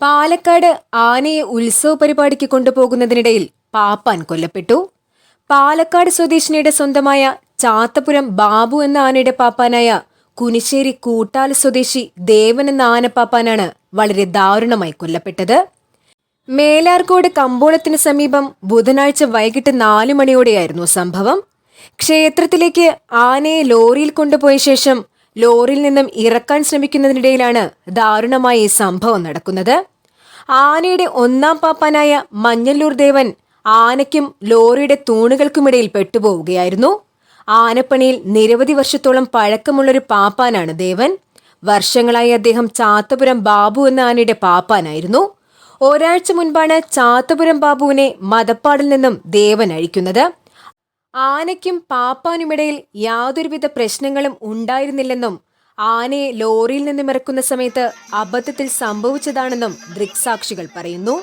പാലക്കാട് ആനയെ ഉത്സവ പരിപാടിക്ക് കൊണ്ടുപോകുന്നതിനിടയിൽ പാപ്പാൻ കൊല്ലപ്പെട്ടു. പാലക്കാട് സ്വദേശിനിയുടെ സ്വന്തമായ ചാത്തപുരം ബാബു എന്ന ആനയുടെ പാപ്പാനായ കുനിശ്ശേരി കൂട്ടാല സ്വദേശി ദേവൻ എന്ന ആനപ്പാപ്പാനാണ് വളരെ ദാരുണമായി കൊല്ലപ്പെട്ടത്. മേലാർക്കോട് കമ്പോളത്തിന് സമീപം ബുധനാഴ്ച വൈകിട്ട് നാലു മണിയോടെയായിരുന്നു സംഭവം. ക്ഷേത്രത്തിലേക്ക് ആനയെ ലോറിയിൽ കൊണ്ടുപോയ ശേഷം ലോറിയിൽ നിന്നും ഇറക്കാൻ ശ്രമിക്കുന്നതിനിടയിലാണ് ദാരുണമായ ഈ സംഭവം നടക്കുന്നത്. ആനയുടെ ഒന്നാം പാപ്പാനായ മഞ്ഞല്ലൂർ ദേവൻ ആനയ്ക്കും ലോറിയുടെ തൂണുകൾക്കുമിടയിൽ പെട്ടുപോവുകയായിരുന്നു. ആനപ്പണിയിൽ നിരവധി വർഷത്തോളം പഴക്കമുള്ളൊരു പാപ്പാനാണ് ദേവൻ. വർഷങ്ങളായി അദ്ദേഹം ചാത്തപുരം ബാബു എന്ന ആനയുടെ പാപ്പാനായിരുന്നു. ഒരാഴ്ച മുൻപാണ് ചാത്തപുരം ബാബുവിനെ മതപ്പാടിൽ നിന്നും ദേവൻ അഴിക്കുന്നത്. ആനയ്ക്കും പാപ്പാനുമിടയിൽ യാതൊരുവിധ പ്രശ്നങ്ങളും ഉണ്ടായിരുന്നില്ലെന്നും ആനയെ ലോറിയിൽ നിന്നും ഇറക്കുന്ന സമയത്ത് അബദ്ധത്തിൽ സംഭവിച്ചതാണെന്നും ദൃക്സാക്ഷികൾ പറയുന്നു.